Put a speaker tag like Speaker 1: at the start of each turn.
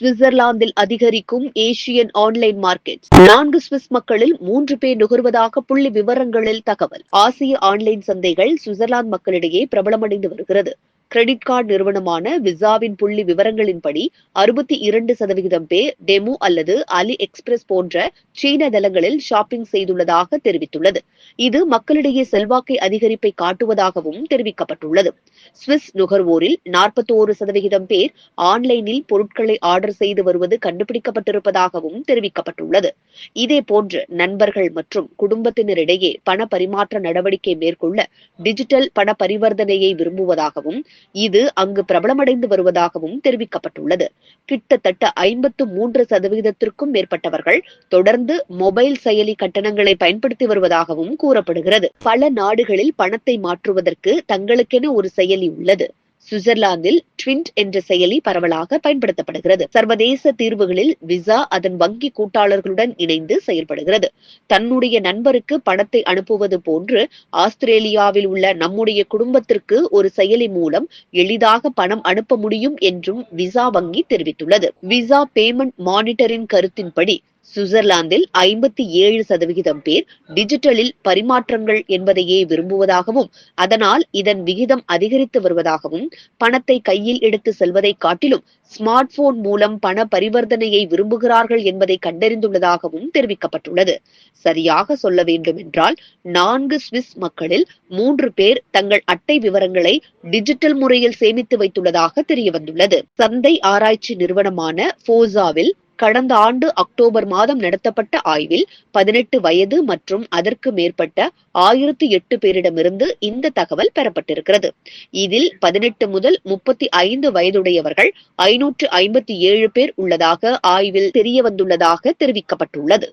Speaker 1: சுவிட்சர்லாந்தில் அதிகரிக்கும் Asian online market. நான்கு சுவிஸ் மக்களில் மூன்று பேர் நுகர்வதாக புள்ளி விவரங்களில் தகவல். ஆசிய ஆன்லைன் சந்தைகள் சுவிட்சர்லாந்து மக்களிடையே பிரபலமடைந்து வருகிறது. கிரெடிட் கார்டு நிறுவனமான விசாவின் புள்ளி விவரங்களின்படி அறுபத்தி இரண்டு சதவிகிதம் பேர் டெமு அல்லது அலி எக்ஸ்பிரஸ் போன்ற சீன தளங்களில் ஷாப்பிங் செய்துள்ளதாக தெரிவித்துள்ளது. இது மக்களிடையே செல்வாக்கை அதிகரிப்பை காட்டுவதாகவும் தெரிவிக்கப்பட்டுள்ளது. சுவிஸ் நுகர்வோரில் நாற்பத்தோரு சதவிகிதம் பேர் ஆன்லைனில் பொருட்களை ஆர்டர் செய்து வருவது கண்டுபிடிக்கப்பட்டிருப்பதாகவும் தெரிவிக்கப்பட்டுள்ளது. இதேபோன்று நண்பர்கள் மற்றும் குடும்பத்தினரிடையே பண பரிமாற்ற நடவடிக்கை மேற்கொள்ள டிஜிட்டல் பண பரிவர்த்தனையை விரும்புவதாகவும் இது அங்கு பிரபலமடைந்து வருவதாகவும் தெரிவிக்கப்பட்டுள்ளது. கிட்டத்தட்ட ஐம்பத்து மூன்று சதவிகிதத்திற்கும் மேற்பட்டவர்கள் தொடர்ந்து மொபைல் செயலி கட்டணங்களை பயன்படுத்தி வருவதாகவும் கூறப்படுகிறது. பல நாடுகளில் பணத்தை மாற்றுவதற்கு தங்களுக்கென ஒரு செயலி உள்ளது. சுவிட்சர்லாந்தில் ட்விண்ட் என்ற செயலி பரவலாக பயன்படுத்தப்படுகிறது. சர்வதேச தீர்வுகளில் விசா அதன் வங்கி கூட்டாளர்களுடன் இணைந்து செயல்படுகிறது. தன்னுடைய நண்பருக்கு பணத்தை அனுப்புவது போன்று ஆஸ்திரேலியாவில் உள்ள நம்முடைய குடும்பத்திற்கு ஒரு செயலி மூலம் எளிதாக பணம் அனுப்ப முடியும் என்றும் விசா வங்கி தெரிவித்துள்ளது. விசா பேமெண்ட் மானிட்டரின் கருத்தின்படி சுவிட்சர்லாந்தில் ஐம்பத்தி ஏழு சதவிகிதம் பேர் டிஜிட்டலில் பரிமாற்றங்கள் என்பதையே விரும்புவதாகவும் அதனால் இதன் விகிதம் அதிகரித்து வருவதாகவும் பணத்தை கையில் எடுத்து செல்வதை காட்டிலும் ஸ்மார்ட் போன் மூலம் பண பரிவர்த்தனையை விரும்புகிறார்கள் என்பதை கண்டறிந்துள்ளதாகவும் தெரிவிக்கப்பட்டுள்ளது. சரியாக சொல்ல வேண்டும் என்றால் நான்கு சுவிஸ் மக்களில் மூன்று பேர் தங்கள் அட்டை விவரங்களை டிஜிட்டல் முறையில் சேமித்து வைத்துள்ளதாக தெரியவந்துள்ளது. சந்தை ஆராய்ச்சி நிறுவனமான போசாவில் கடந்த ஆண்டு அக்டோபர் மாதம் நடத்தப்பட்ட ஆய்வில் பதினெட்டு வயது மற்றும் அதற்கு மேற்பட்ட ஆயிரத்தி எட்டு பேரிடமிருந்து இந்த தகவல் பெறப்பட்டிருக்கிறது. இதில் பதினெட்டு முதல் முப்பத்தி ஐந்து வயதுடையவர்கள் ஐநூற்று ஐம்பத்தி ஏழு பேர் உள்ளதாக ஆய்வில் தெரியவந்துள்ளதாக தெரிவிக்கப்பட்டுள்ளது.